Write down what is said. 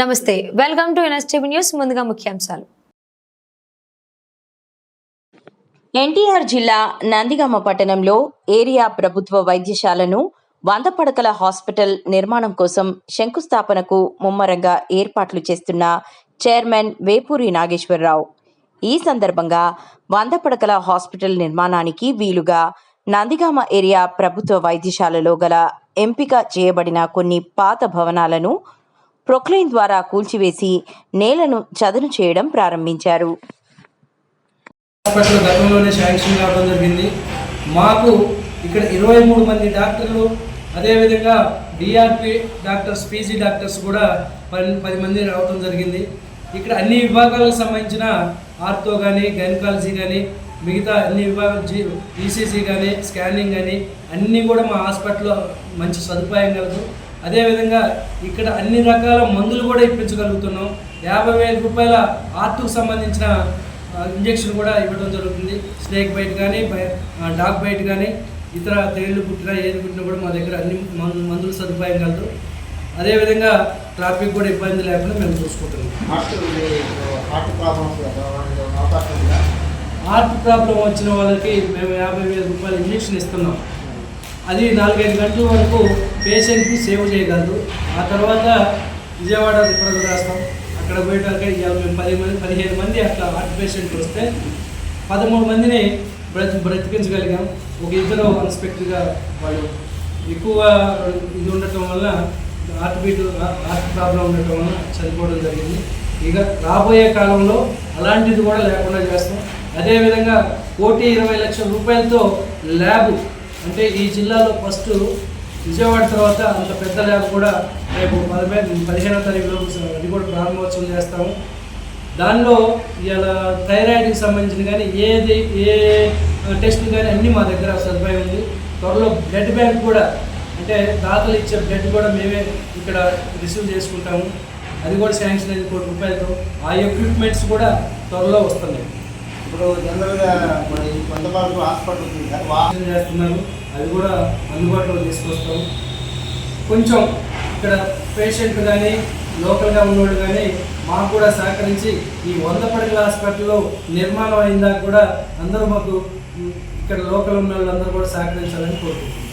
నమస్తే welcome to NSTV news ముందుగా ముఖ్యాంశాలు. ఎన్టీఆర్ జిల్లా నందిగామ పట్టణంలో ఏరియా ప్రభుత్వ వైద్యశాలను వంద పడకల హాస్పిటల్ నిర్మాణం కోసం శంకుస్థాపనకు ముమ్మరంగా ఏర్పాట్లు చేస్తున్న చైర్మన్ వేపూరి నాగేశ్వరరావు. ఈ సందర్భంగా వంద పడకల హాస్పిటల్ నిర్మాణానికి వీలుగా నందిగామ ఏరియా ప్రభుత్వ వైద్యశాలలో గల ఎంపిక చేయబడిన కొన్ని పాత భవనాలను ప్రొక్లైన్ ద్వారా కూల్చివేసి నేలను చదును చేయడం ప్రారంభించారు. గతంలోనే శాంక్షన్ కావడం జరిగింది. మాకు ఇక్కడ ఇరవై మూడు మంది డాక్టర్లు అదేవిధంగా డిఆర్పి డాక్టర్స్ పీజీ డాక్టర్స్ కూడా పది పది మంది రావడం జరిగింది. ఇక్కడ అన్ని విభాగాలకు సంబంధించిన ఆర్థో కానీ గైనకాలజీ కానీ మిగతా అన్ని విభాగాలు జీ ఈసీసీ కానీ స్కానింగ్ కానీ అన్నీ కూడా మా హాస్పిటల్లో మంచి సదుపాయం కలదు. అదేవిధంగా ఇక్కడ అన్ని రకాల మందులు కూడా ఇప్పించగలుగుతున్నాం. యాభై వేల రూపాయల ఆర్టుకు సంబంధించిన ఇంజెక్షన్ కూడా ఇవ్వడం జరుగుతుంది. స్నేక్ బైట్ కానీ డాగ్ బైట్ కానీ ఇతర తేళ్ళు పుట్టినా ఏది పుట్టినా కూడా మా దగ్గర అన్ని మందు మందుల సదుపాయం కలదు. అదేవిధంగా ట్రాఫిక్ కూడా ఇబ్బంది లేకుండా మేము చూసుకుంటున్నాం. హార్ట్ ప్రాబ్లం వచ్చిన వాళ్ళకి మేము యాభై వేల రూపాయల ఇంజెక్షన్ ఇస్తున్నాం. అది నాలుగైదు గంటల వరకు పేషెంట్కి సేవ్ చేయగలదు ఆ తర్వాత విజయవాడ రిఫరల్ రాస్తాం అక్కడ పోయేటాక యాభై పది మంది పదిహేను మంది అట్లా హార్ట్ పేషెంట్ వస్తే పదమూడు మందిని బ్రతి బ్రతికించగలిగాం. ఒక ఇద్దరు అన్స్పెక్ట్గా వాళ్ళు. ఎక్కువ ఇది ఉండటం వల్ల హార్ట్ బీట్ హార్ట్ ప్రాబ్లం ఉండటం వల్ల చనిపోవడం జరిగింది. ఇక రాబోయే కాలంలో అలాంటిది కూడా లేకుండా చేస్తాం. అదేవిధంగా కోటి ఇరవై లక్షల రూపాయలతో ల్యాబ్ అంటే ఈ జిల్లాలో ఫస్ట్ విజయవాడ తర్వాత అంత పెద్ద ల్యాబ్ కూడా రేపు పదిహేను పదిహేనో తారీఖులో అది కూడా ప్రారంభోత్సవం చేస్తాము. దానిలో ఇలా థైరాయిడ్కి సంబంధించిన కానీ ఏది ఏ టెస్ట్ కానీ అన్నీ మా దగ్గర సదుపాయం ఉంది. త్వరలో బ్లడ్ బ్యాంక్ కూడా అంటే దాతలు ఇచ్చే బ్లడ్ కూడా మేమే ఇక్కడ రిసీవ్ చేసుకుంటాము. అది కూడా శాంక్షన్ అయింది కోటి రూపాయలతో. ఆ ఎక్విప్మెంట్స్ కూడా త్వరలో వస్తున్నాయి. ఇప్పుడు జనరల్గా మన ఈ కొంతవరకు హాస్పిటల్ ఉంది కదా వా చేస్తున్నారు. అది కూడా అందుబాటులో తీసుకొస్తాం కొంచెం ఇక్కడ పేషెంట్ కానీ లోకల్గా ఉన్నవాళ్ళు కానీ మాకు కూడా సహకరించి ఈ వంద పడకల హాస్పిటల్లో నిర్మాణం అయిందాక కూడా అందరూ మాకు ఇక్కడ లోకల్ ఉన్న వాళ్ళందరూ కూడా సహకరించాలని కోరుకుంటున్నాం.